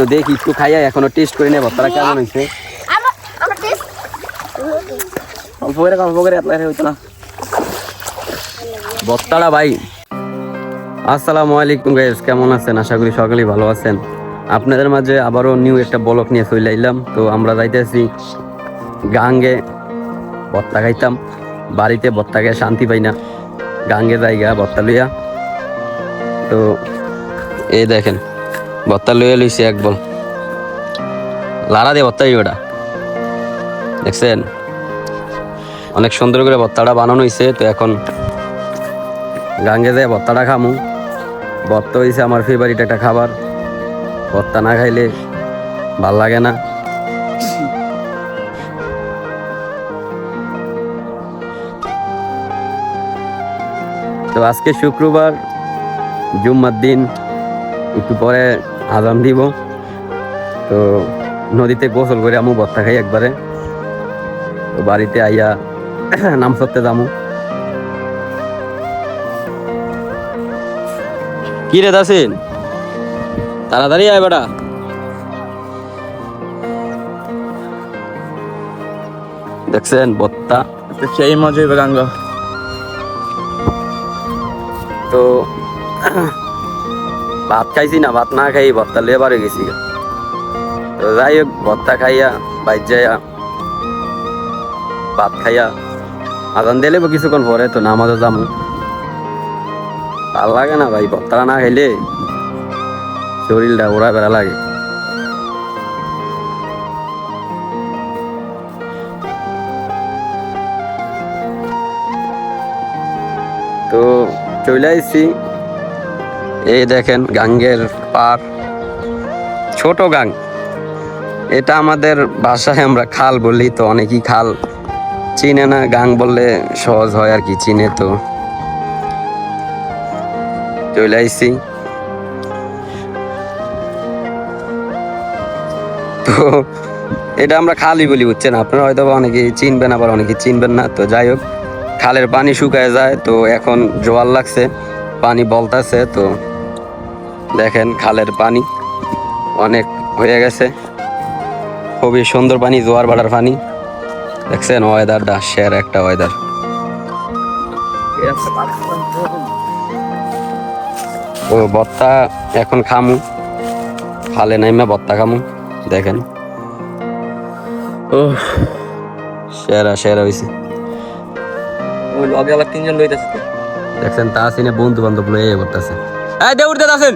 তো দেখি একটু খাইয়া এখনও টেস্ট করে নেব। তারা কেমন হয়েছে অল্প করে অল্প করে এত হইতো না। বত্তাড়া ভাই আসসালামু আলাইকুম গাইস কেমন আছেন? আশা করি সকলেই ভালো আছেন। আপনাদের মাঝে আবারও নিউ একটা ব্লক নিয়ে চলে আইলাম। তো আমরা যাইতেছি গাঙ্গে বত্তা খাইতাম। বাড়িতে বত্তা খেয়ে শান্তি পাই না। গাঙ্গে জায়গা বত্তা লইয়া। তো এই দেখেন বত্তা লইয়া লইছে এক বল। লাড়া দিয়ে বত্তাই ওটা দেখছেন? অনেক সুন্দর করে ভর্তাটা বানানো হয়েছে তো এখন গাঙ্গে যায় ভর্তাটা খামু। ভর্তা হয়েছে আমার ফেভারিট একটা খাবার। ভর্তা না খাইলে ভালো লাগে না। তো আজকে শুক্রবার, জুম্মার দিন, একটু পরে আজান দিব। তো নদীতে গোসল করে আমু ভর্তা খাই একবারে। তো বাড়িতে আইয়া নাম সত্যে যামু। কি রে দাসিন তাড়াতাড়ি আয় বেটা। দেখছেন বত্তা সেই মজা হইবে গাঙ্গ তো ভাত খাইছি না, ভাত না খাই ভত্তা লিয়ে বাড়ি গেছি। যাই হোক, ভত্তা খাইয়া, বাইর যাইয়া, ভাত খাইয়া, আজান দিলে কিছুক্ষণ পরে তো নামাজও যামু। ভালো লাগে না ভাই, ভত্তা না খাইলে শরীরটা ওরা বেড়া লাগে। তো চলে আসছি এই দেখেন গাঙ্গের পার। ছোট গাং। এটা আমাদের বাসায় আমরা খাল বলি তো অনেকেই খাল চিনে না। গাং বললে সহজ হয় আর কি, চিনে তো। চলে আইসি। তো এটা আমরা খালই বলি, বুঝছেন? আপনারা হয়তো অনেকে চিনবেন, আবার অনেকে চিনবেন না। তো যাই হোক, খালের পানি শুকায় যায়। তো এখন জোয়ার লাগছে, পানি বলতাছে, তো দেখেন খালের পানি অনেক হয়ে গেছে। খুবই সুন্দর পানি জোয়ার বাড়ার পানি। দেখছেন ওয়েদারটা শেয়ার একটা ওয়েদার ও বত্তা এখন খামু। খালে নাইমা বত্তা খামু দেখেন। ও সেরা সেরা হয়েছে ওই লগে আবার তিনজন লইতেছে। দেখছেন তা সিনে বন্ধু বান্ধব লয়ে করতেছে। এই দে উঠতে আসেন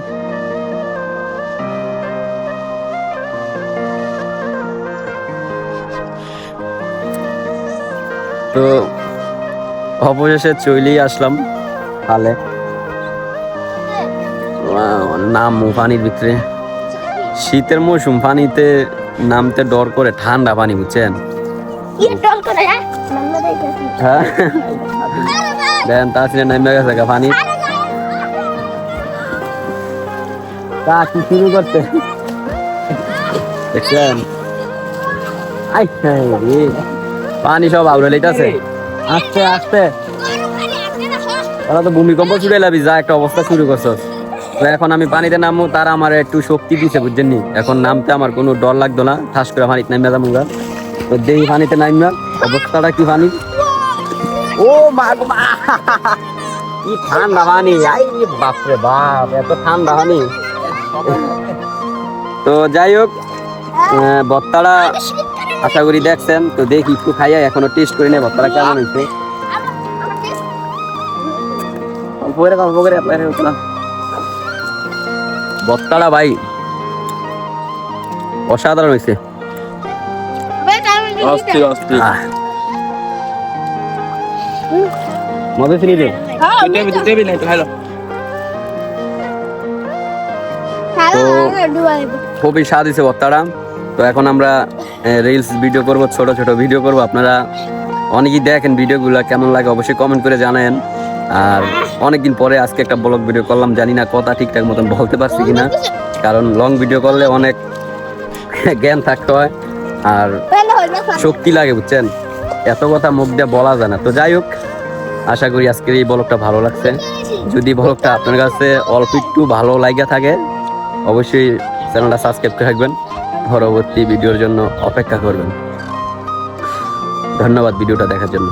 তো অবশেষে চলেই আসলাম হালে। নাম পানির ভিতরে। শীতের মৌসুম পানিতে নামতে ডর করে ঠান্ডা পানি বুঝছেন? হ্যাঁ? হ্যাঁ? দেন নেমে গেছে গা পানি। তা কি শুরু করতে? দেখছেন? আই রে। পানি সব আউরে লেটাছে আস্তে আস্তে। ওরা তো ভূমিকম্প ছুটে লাবি যা একটা অবস্থা শুরু করছস তো এখন আমি পানিতে নামবো তার আমার একটু শক্তি দিছে, বুঝছেন নি? এখন নামতে আমার কোনো ডর লাগতো না, ঠাস করে পানিতে নামে যাব। তো দেহি পানিতে নামবা অবস্থাটা কি পানি? ও মা কি ঠান্ডা পানি, আই বাপরে বাপ, এত ঠান্ডা পানি। তো যাই হোক ভর্তাটা আশা করি দেখছেন তো দেখি একটু খাইয়া এখনও টেস্ট করে নেই ভর্তাটা কেমন হয়েছে? অল্প করে অল্প করে ভর্তাটা ভাই অসাধারণ হয়েছে। মজা চিনি রে হ্যাঁ তো খুবই স্বাদ হয়েছে ভর্তাটা তো এখন আমরা রিলস ভিডিও করব, ছোট ছোট ভিডিও করব। আপনারা অনেকেই দেখেন ভিডিওগুলো কেমন লাগে অবশ্যই কমেন্ট করে জানেন আর অনেকদিন পরে আজকে একটা ব্লগ ভিডিও করলাম, জানি না কথা ঠিকঠাক মতন বলতে পারছি কিনা। কারণ লং ভিডিও করলে অনেক জ্ঞান থাকতে হয়, আর শক্তি লাগে, বুঝছেন? এত কথা মুখ দিয়ে বলা যায় না। তো যাই হোক, আশা করি আজকের এই ব্লগটা ভালো লাগছে। যদি ব্লগটা আপনার কাছে অল্প একটু ভালো লাগা থাকে, অবশ্যই চ্যানেলটা সাবস্ক্রাইব করে রাখবেন। পরবর্তী ভিডিওর জন্য অপেক্ষা করবেন। ধন্যবাদ ভিডিওটা দেখার জন্য।